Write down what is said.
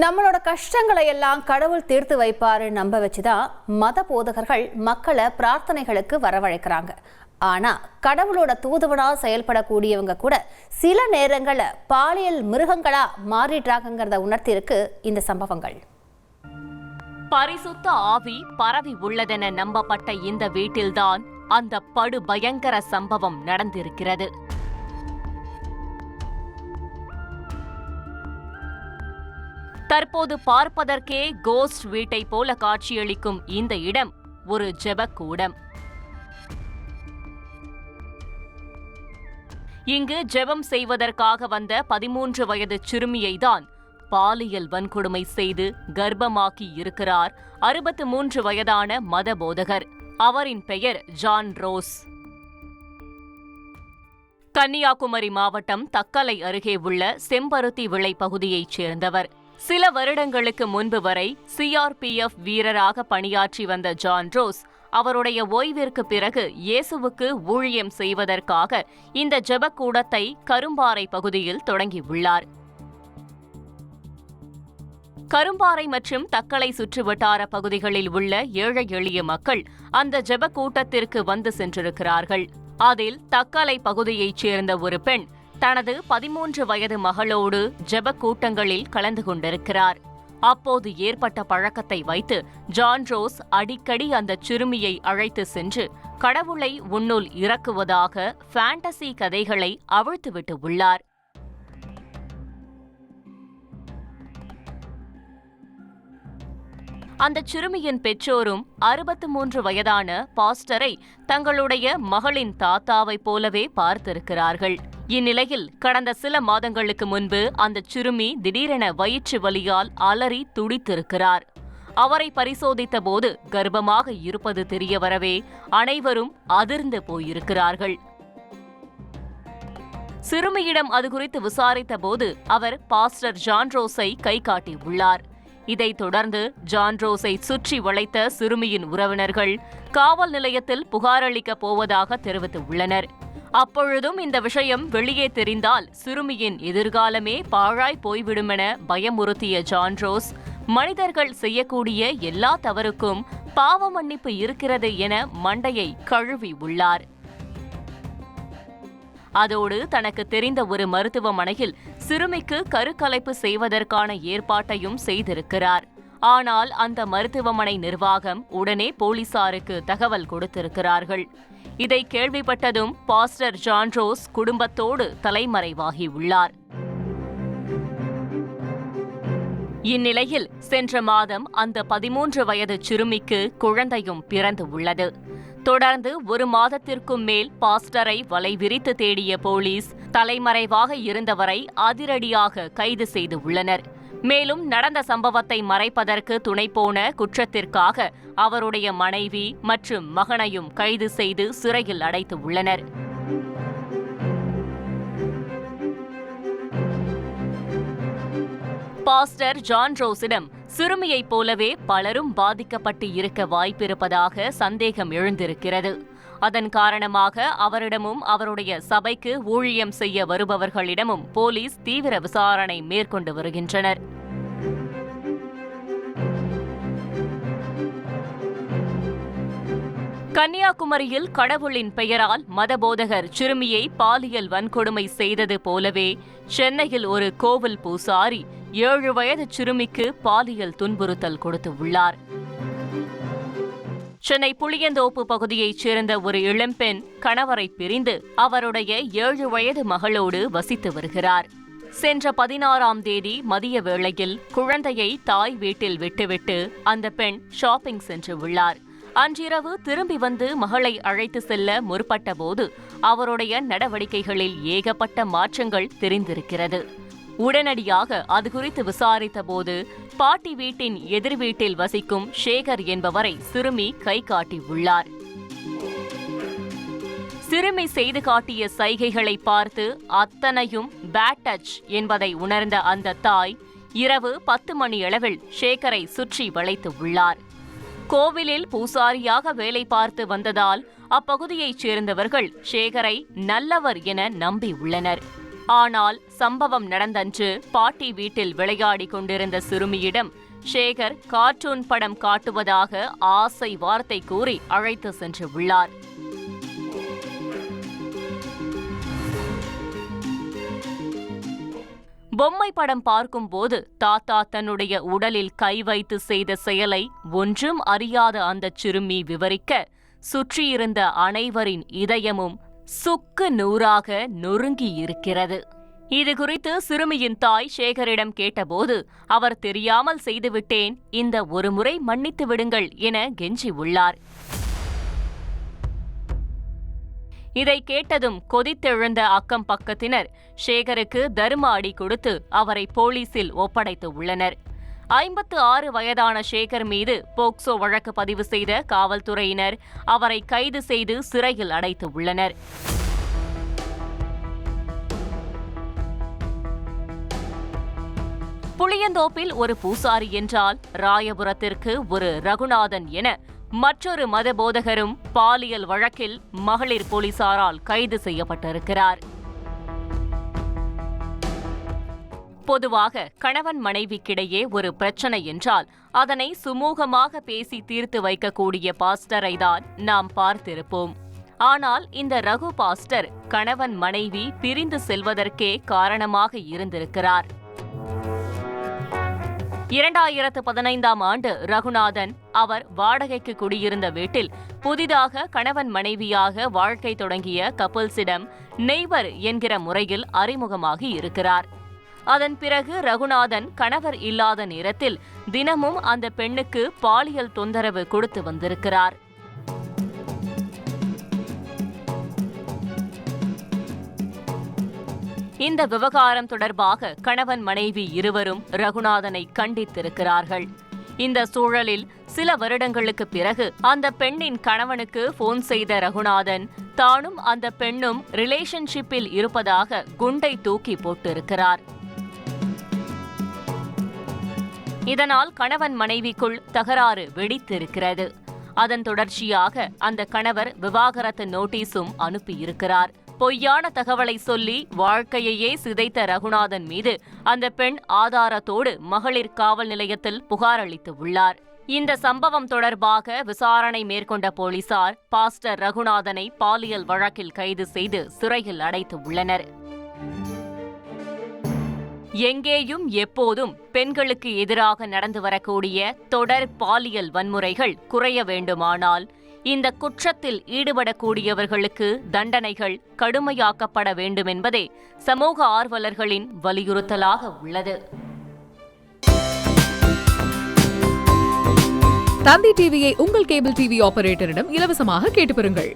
நம்மளோட கஷ்டங்களை எல்லாம் கடவுள் தீர்த்து வைப்பாருன்னு நம்ப வச்சுதான் மத போதகர்கள் மக்களை பிரார்த்தனைகளுக்கு வரவழைக்கிறாங்க. ஆனா கடவுளோட தூதுவனா செயல்படக்கூடியவங்க கூட சில நேரங்களில் பாலியல் மிருகங்களா மாறிடுறாங்கிறத உணர்த்தியிருக்கு இந்த சம்பவங்கள். பரிசுத்த ஆவி பரவி உள்ளதென நம்பப்பட்ட இந்த வீட்டில்தான் அந்த படு பயங்கர சம்பவம் நடந்திருக்கிறது. தற்போது பார்ப்பதற்கே கோஸ்ட் வீட்டை போல காட்சியளிக்கும் இந்த இடம் ஒரு ஜெபக்கூடம். இங்கு ஜெபம் செய்வதற்காக வந்த பதிமூன்று வயது சிறுமியை தான் பாலியல் வன்கொடுமை செய்து கர்ப்பமாக்கி இருக்கிறார் அறுபத்து மூன்று வயதான மத போதகர் அவரின் பெயர் ஜான் ரோஸ். கன்னியாகுமரி மாவட்டம் தக்கலை அருகே உள்ள செம்பருத்தி விளை பகுதியைச் சேர்ந்தவர். சில வருடங்களுக்கு முன்பு வரை சிஆர்பிஎஃப் வீரராக பணியாற்றி வந்த ஜான் ரோஸ் அவருடைய ஓய்விற்கு பிறகு இயேசுவுக்கு ஊழியம் செய்வதற்காக இந்த ஜெபக்கூடத்தை கரும்பாறை பகுதியில் தொடங்கியுள்ளார். கரும்பாறை மற்றும் தக்கலை சுற்றுவட்டார பகுதிகளில் உள்ள ஏழை எளிய மக்கள் அந்த ஜெபக்கூட்டத்திற்கு வந்து சென்றிருக்கிறார்கள். அதில் தக்கலை பகுதியைச் சேர்ந்த ஒரு பெண் தனது பதிமூன்று வயது மகளோடு ஜெப கூட்டங்களில் கலந்து கொண்டிருக்கிறார். அப்போது ஏற்பட்ட பழக்கத்தை வைத்து ஜான் ரோஸ் அடிக்கடி அந்த சிறுமியை அழைத்து சென்று கடவுளை உன்னுள் இறக்குவதாக ஃபேண்டசி கதைகளை அவிழ்த்துவிட்டு உள்ளார். அந்த சிறுமியின் பெற்றோரும் அறுபத்து மூன்று வயதான பாஸ்டரை தங்களுடைய மகளின் தாத்தாவைப் போலவே பார்த்திருக்கிறார்கள். இந்நிலையில் கடந்த சில மாதங்களுக்கு முன்பு அந்த சிறுமி திடீரென வயிற்று வலியால் அலறி துடித்திருக்கிறார். அவரை பரிசோதித்த போது கர்ப்பமாக இருப்பது தெரியவரவே அனைவரும் அதிர்ந்து போயிருக்கிறார்கள். சிறுமியிடம் அது குறித்து விசாரித்த போது அவர் பாஸ்டர் ஜான்ரோஸை கை காட்டியுள்ளார் இதைத் தொடர்ந்து ஜான்ரோஸை சுற்றி வளைத்த சிறுமியின் உறவினர்கள் காவல் நிலையத்தில் புகாரளிக்கப் போவதாக தெரிவித்துள்ளனர் அப்பொழுதும் இந்த விஷயம் வெளியே தெரிந்தால் சிறுமியின் எதிர்காலமே பாழாய் போய்விடுமென பயமுறுத்திய ஜான்ரோஸ் மனிதர்கள் செய்யக்கூடிய எல்லா தவறுக்கும் பாவ மன்னிப்பு இருக்கிறது என மண்டையை கழுவி உள்ளார். அதோடு தனக்கு தெரிந்த ஒரு மருத்துவமனையில் சிறுமிக்கு கருக்கலைப்பு செய்வதற்கான ஏற்பாட்டையும் செய்திருக்கிறார். ஆனால் அந்த மருத்துவமனை நிர்வாகம் உடனே போலீசாருக்கு தகவல் கொடுத்திருக்கிறார்கள். இதை கேள்விப்பட்டதும் பாஸ்டர் ஜான்ரோஸ் குடும்பத்தோடு தலைமறைவாகியுள்ளார். இந்நிலையில் சென்ற மாதம் அந்த பதிமூன்று வயது சிறுமிக்கு குழந்தையும் பிறந்து உள்ளது. தொடர்ந்து ஒரு மாதத்திற்கும் மேல் பாஸ்டரை வலை விரித்து தேடிய போலீஸ் தலைமறைவாக இருந்தவரை அதிரடியாக கைது செய்து உள்ளனர். மேலும் நடந்த சம்பவத்தை மறைப்பதற்கு துணைபோன குற்றத்திற்காக அவருடைய மனைவி மற்றும் மகனையும் கைது செய்து சிறையில் அடைத்து உள்ளனர். பாஸ்டர் ஜான் ரோஸிடம் சிறுமியைப் போலவே பலரும் பாதிக்கப்பட்டு இருக்க வாய்ப்பிருப்பதாக சந்தேகம் எழுந்திருக்கிறது. அதன் காரணமாக அவரிடமும் அவருடைய சபைக்கு ஊழியம் செய்ய வருபவர்களிடமும் போலீஸ் தீவிர விசாரணை மேற்கொண்டு வருகின்றனர். கன்னியாகுமரியில் கடவுளின் பெயரால் மதபோதகர் சிறுமியை பாலியல் வன்கொடுமை செய்தது போலவே சென்னையில் ஒரு கோவில் பூசாரி ஏழு வயது சிறுமிக்கு பாலியல் துன்புறுத்தல் கொடுத்து உள்ளார். சென்னை புளியந்தோப்பு பகுதியைச் சேர்ந்த ஒரு இளம்பெண் கணவரை பிரிந்து அவருடைய ஏழு வயது மகளோடு வசித்து வருகிறார். சென்ற பதினாறாம் தேதி மதிய வேளையில் குழந்தையை தாய் வீட்டில் விட்டுவிட்டு அந்த பெண் ஷாப்பிங் சென்று உள்ளார். அன்றிரவு திரும்பி வந்து மகளை அழைத்து செல்ல முற்பட்ட போது அவருடைய நடவடிக்கைகளில் ஏகப்பட்ட மாற்றங்கள் தெரிந்திருக்கிறது. உடனடியாக அது குறித்து விசாரித்த போது பாட்டி வீட்டின் எதிர் வீட்டில் வசிக்கும் சேகர் என்பவரை சிறுமி கை காட்டியுள்ளார் சிறுமி செய்து காட்டிய சைகைகளை பார்த்து அத்தனையும் பேட் டச் என்பதை உணர்ந்த அந்த தாய் இரவு பத்து மணியளவில் ஷேகரை சுற்றி வளைத்து உள்ளார். கோவிலில் பூசாரியாக வேலை பார்த்து வந்ததால் அப்பகுதியைச் சேர்ந்தவர்கள் சேகரை நல்லவர் என நம்பியுள்ளனர் ஆனால் சம்பவம் நடந்தன்று பாட்டி வீட்டில் விளையாடிக் கொண்டிருந்த சிறுமியிடம் சேகர் கார்ட்டூன் படம் காட்டுவதாக ஆசை வார்த்தை கூறி அழைத்து சென்று உள்ளார். பொம்மை படம் பார்க்கும்போது தாத்தா தன்னுடைய உடலில் கை வைத்து செய்த செயலை ஒன்றும் அறியாத அந்த சிறுமி விவரிக்க சுற்றியிருந்த அனைவரின் இதயமும் சுக்கு நூறாக நொறுங்கி இருக்கிறது இது குறித்து சிறுமியின் தாய் சேகரிடம் கேட்டபோது அவர் தெரியாமல் செய்துவிட்டேன் இந்த ஒருமுறை மன்னித்து விடுங்கள் என கெஞ்சி உள்ளார் இதை கேட்டதும் கொதித்தெழுந்த அக்கம் பக்கத்தினர் சேகருக்கு தர்ம அடி கொடுத்து அவரை போலீசில் ஒப்படைத்து உள்ளனர். ஐம்பத்து ஆறு வயதான சேகர் மீது போக்சோ வழக்கு பதிவு செய்த காவல்துறையினர் அவரை கைது செய்து சிறையில் அடைத்து உள்ளனர். புளியந்தோப்பில் ஒரு பூசாரி என்றால் ராயபுரத்திற்கு ஒரு ரகுநாதன் என மற்றொரு மத போதகரும் பாலியல் வழக்கில் மகளிர் போலீசாரால் கைது செய்யப்பட்டிருக்கிறார். பொதுவாக கணவன் மனைவிக்கிடையே ஒரு பிரச்சனை என்றால் அதனை சுமூகமாக பேசி தீர்த்து வைக்கக்கூடிய பாஸ்டரை தான் நாம் பார்த்திருப்போம். ஆனால் இந்த ரகு பாஸ்டர் கணவன் மனைவி பிரிந்து செல்வதற்கே காரணமாக இருந்திருக்கிறார். இரண்டாயிரத்து பதினைந்தாம் ஆண்டு ரகுநாதன் அவர் வாடகைக்கு குடியிருந்த வீட்டில் புதிதாக கணவன் மனைவியாக வாழ்க்கை தொடங்கிய கப்பல்ஸிடம் நெய்வர் என்கிற முறையில் அறிமுகமாகி இருக்கிறார். அதன் பிறகு ரகுநாதன் கணவர் இல்லாத நேரத்தில் தினமும் அந்த பெண்ணுக்கு பாலியல் தொந்தரவு கொடுத்து வந்திருக்கிறார். இந்த விவகாரம் தொடர்பாக கணவன் மனைவி இருவரும் ரகுநாதனை கண்டித்திருக்கிறார்கள். இந்த சூழலில் சில வருடங்களுக்கு பிறகு அந்த பெண்ணின் கணவனுக்கு போன் செய்த ரகுநாதன் தானும் அந்த பெண்ணும் ரிலேஷன்ஷிப்பில் இருப்பதாக குண்டை தூக்கி போட்டிருக்கிறார். இதனால் கணவன் மனைவிக்குள் தகராறு வெடித்திருக்கிறது. அதன் தொடர்ச்சியாக அந்த கணவர் விவாகரத்து நோட்டீஸும் அனுப்பியிருக்கிறார். பொய்யான தகவலை சொல்லி வாழ்க்கையையே சிதைத்த ரகுநாதன் மீது அந்த பெண் ஆதாரத்தோடு மகளிர் காவல் நிலையத்தில் புகார் அளித்து உள்ளார். இந்த சம்பவம் தொடர்பாக விசாரணை மேற்கொண்ட போலீசார் பாஸ்டர் ரகுநாதனை பாலியல் வழக்கில் கைது செய்து சிறையில் அடைத்து உள்ளனர். எங்கேயும் எப்போதும் பெண்களுக்கு எதிராக நடந்து வரக்கூடிய தொடர் பாலியல் வன்முறைகள் குறைய வேண்டுமானால் இந்த குற்றத்தில் ஈடுபடக்கூடியவர்களுக்கு தண்டனைகள் கடுமையாக்கப்பட வேண்டுமென்பதே சமூக ஆர்வலர்களின் வலியுறுத்தலாக உள்ளது. தந்தி டிவியை உங்கள் கேபிள் டிவி ஆபரேட்டரிடம் இலவசமாக கேட்டு பெறுங்கள்.